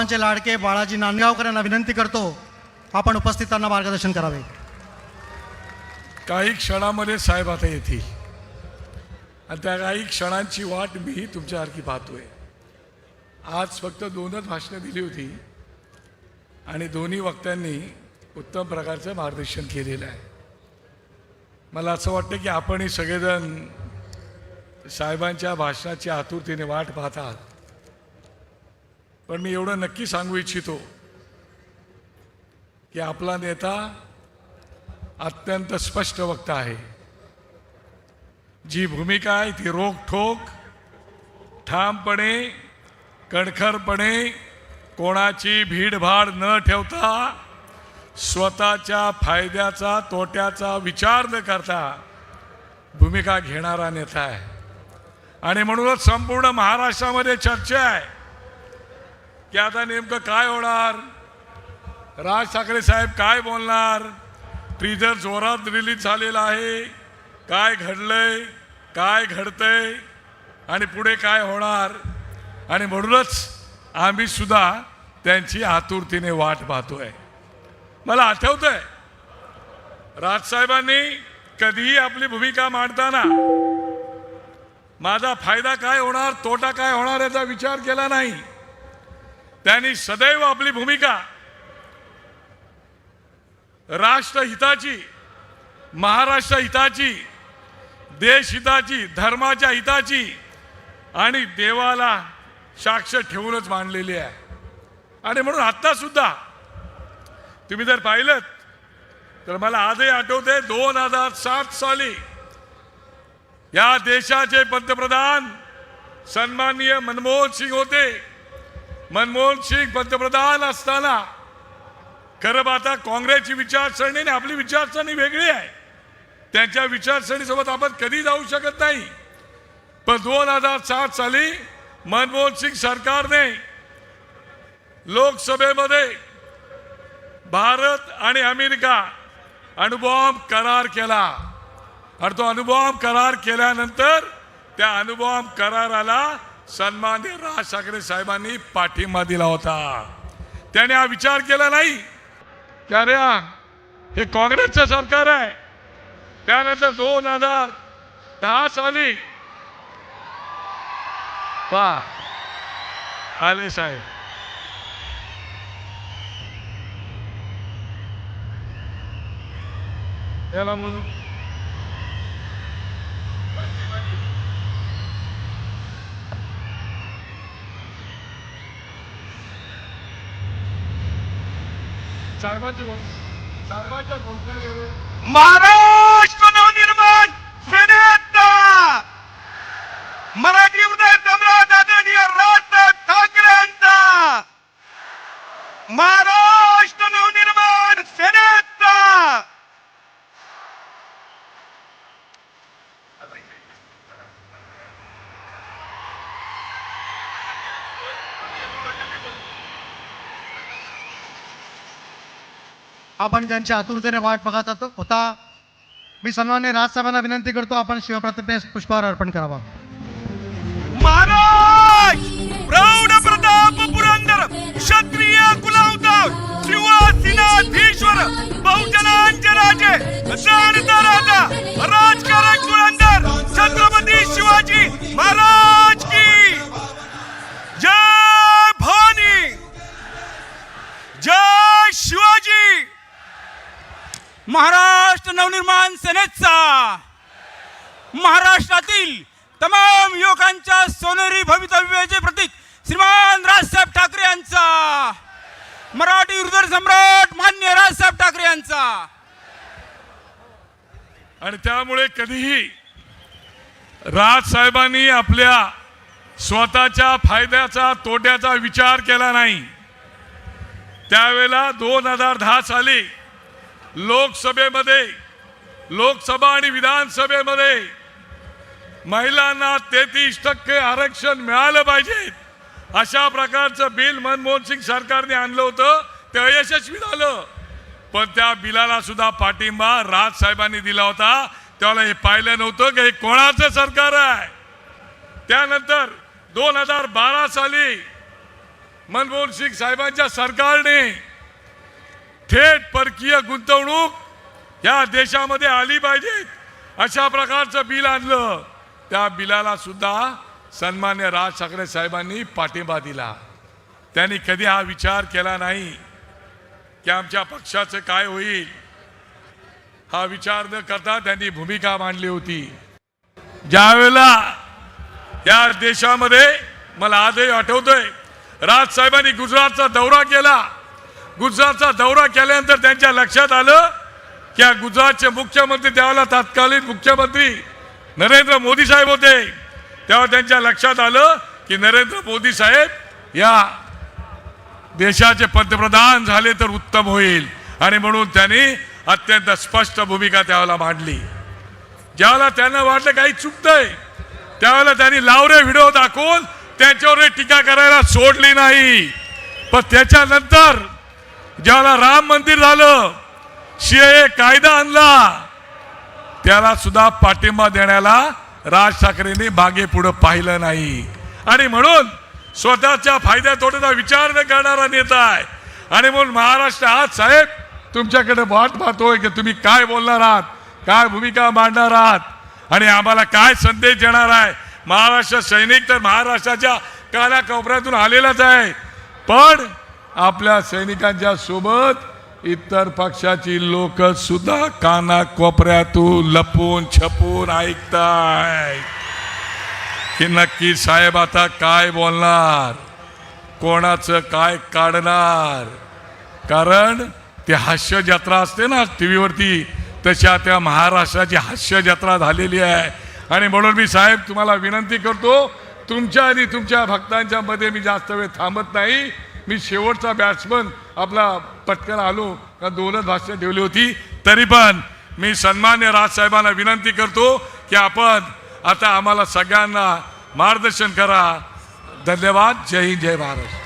सर्वांचे लाडके बाळाजी नांदगावकर यांना विनंती करतो आपण उपस्थितांना मार्गदर्शन करावे. काही क्षणामध्ये साहेब आता येतील. आणि त्या काही क्षणांची वाट मी तुमच्यासारखी पाहतोय. आज फक्त दोनच भाषणं दिली होती. आणि दोन्ही वक्त्यांनी उत्तम प्रकारचं मार्गदर्शन केलेलं आहे. मला असं वाटतं की आपणही सगळेजण साहेबांच्या भाषणाची आतुरतेने वाट पाहतात पण मी एवढं नक्की सांगू इच्छितो की आपला नेता अत्यंत स्पष्ट वक्ता आहे. जी भूमिका आहे ती रोखठोक ठामपणे कणखरपणे कोणाची भीडभाड न ठेवता स्वतःच्या फायद्याचा तोट्याचा विचार न करता भूमिका घेणारा नेता आहे. आणि म्हणूनच संपूर्ण महाराष्ट्रामध्ये चर्चा आहे. की आता नेमकं काय होणार? राज ठाकरे साहेब काय बोलणार? ट्रीजर जोरात रिलीज झालेला आहे. काय घडलंय? काय घडतंय? आणि पुढे काय होणार? आणि म्हणूनच आम्ही सुद्धा त्यांची आतुरतेने वाट पाहतोय. मला आठवतंय राजसाहेबांनी कधीही आपली भूमिका मांडताना माझा फायदा काय होणार? तोटा काय होणार याचा विचार केला नाही. त्यांनी सदैव आपली भूमिका राष्ट्रहिताची महाराष्ट्र हिताची देशहिताची धर्माच्या हिताची आणि देवाला साक्ष ठेवूनच मांडलेली आहे. आणि म्हणून आत्तासुद्धा तुम्ही जर पाहिलं तर मला आजही आठवते दोन हजार सात साली या देशाचे पंतप्रधान सन्माननीय मनमोहन सिंग होते. मनमोहन सिंग पंतप्रधान असताना. खरं पाहता काँग्रेसची विचारसरणी आणि आपली विचारसरणी वेगळी आहे. त्यांच्या विचारसरणीसोबत आपण कधी जाऊ शकत नाही. पण दोन हजार सात साली मनमोहन सिंग सरकारने लोकसभेमध्ये भारत आणि अमेरिका अणुबॉम्ब करार केला. आणि तो अणुबॉम्ब करार केल्यानंतर त्या अणुबॉम्ब कराराला सन्मान्य राज ठाकरे साहेबांनी पाठिंबा दिला होता. त्याने हा विचार केला नाही. की अरे हे काँग्रेसचं सरकार आहे. त्यानंतर दोन हजार दहा साली पा आले साहेब. याला म्हणून महाराष्ट्र नवनिर्माण सेनेचा मराठी उदय सम्राट आदरणीय राज ठाकरे यांचा महाराष्ट्र नवनिर्माण सेनेचा आपण ज्यांच्या आतुरतेने वाट बघत होता. मी सन्मान्य राजसाहेबांना विनंती करतो आपण शिवप्रतिमेस पुष्पहार अर्पण करावा. महाराज! प्रौढ प्रताप पुरंदर क्षत्रिय कुलावतार शिवसिनाधीश्वर बहुजनांचे राजे जाणता राजा राजकारक पुरंदर छत्रपती शिवाजी महाराज! महाराष्ट्र नवनिर्माण सेनेचा महाराष्ट्रातील तमाम युवकांच्या सोनेरी भवितव्याचे प्रतीक श्रीमान राजसाहेब ठाकरे यांचा मराठी हृदय सम्राट मान्य राजसाहेब ठाकरे यांचा. आणि त्यामुळे कधीही राजसाहेबांनी आपल्या स्वतःच्या फायद्याचा तोट्याचा विचार केला नाही. त्यावेळेला दोन हजार दहा साली लोकसभेमध्ये लोकसभा आणि विधानसभेमध्ये महिलांना तेहतीस टक्के आरक्षण मिळालं पाहिजे. अशा प्रकारचं बिल मनमोहन सिंग सरकारने आणलं होतं. ते अयशस्वी झालं. पण त्या बिलाला सुद्धा पाठिंबा राज साहेबांनी दिला होता. त्याला हे पाहिलं नव्हतं की हे कोणाचं सरकार आहे. त्यानंतर दोन हजार बारा साली मनमोहन सिंग साहेबांच्या सरकारने थेट परकीय गुंतवणूक या देशामध्ये आली पाहिजे. अशा प्रकारचं बिल आणलं. त्या बिलाला सुद्धा सन्मान्य राज ठाकरे साहेबांनी पाठिंबा दिला. त्यांनी कधी हा विचार केला नाही की आमच्या पक्षाचं काय होईल. हा विचार न करता त्यांनी भूमिका मांडली होती. ज्यावेळेला या देशामध्ये मला आजही आठवतोय राज साहेबांनी गुजरातचा दौरा केला. गुजरातचा दौरा केल्यानंतर त्यांच्या लक्षात आलं की या गुजरातचे मुख्यमंत्री त्यावेळेला तत्कालीन मुख्यमंत्री नरेंद्र मोदी साहेब होते. तेव्हा त्यांच्या लक्षात आलं की नरेंद्र मोदी साहेब या देशाचे पंतप्रधान झाले तर उत्तम होईल. आणि म्हणून त्यांनी अत्यंत स्पष्ट भूमिका त्यावेळेला मांडली. ज्यावेळेला त्यांना वाटलं काही चुकतंय त्यावेळेला त्यांनी लावरे व्हिडिओ दाखवून त्यांच्यावर टीका करायला सोडली नाही. पण त्याच्यानंतर ज्याला राम मंदिर झालं सीए कायदा आणला त्याला सुद्धा पाठिंबा देण्याला राज ठाकरेंनी मागे पुढे पाहिलं नाही. आणि म्हणून स्वतःच्या फायद्या तोट्याचा विचार न करणारा नेता आहे. आणि म्हणून महाराष्ट्र आज साहेब तुमच्याकडे वाट पाहतोय की तुम्ही काय बोलणार आहात काय भूमिका मांडणार आहात आणि आम्हाला काय संदेश देणार आहे? महाराष्ट्र सैनिक तर महाराष्ट्राच्या काल्या कोपऱ्यातून आलेलाच आहे. पण आपल्या सैनिकांच्या सोबत इतर पक्षाची लोक सुद्धा काना कोपऱ्यातून लपून छपून ऐकताय. की नक्की साहेब आता काय बोलणार? कोणाचं काय काढणार? कारण ते हास्य जत्रा असते ना टी व्हीवरती तशा त्या महाराष्ट्राची हास्य जत्रा झालेली आहे. आणि म्हणून मी साहेब तुम्हाला विनंती करतो तुमच्या आणि तुमच्या भक्तांच्या मध्ये मी जास्त वेळ थांबत नाही. मी शेवटचा बॅट्समन आपला पटकन आलो का दोनच भाष्य ठेवली होती. तरी पण मी सन्मान्य राजसाहेबांना विनंती करतो की आपण आता आम्हाला सगळ्यांना मार्गदर्शन करा. धन्यवाद. जय हिंद जय महाराष्ट्र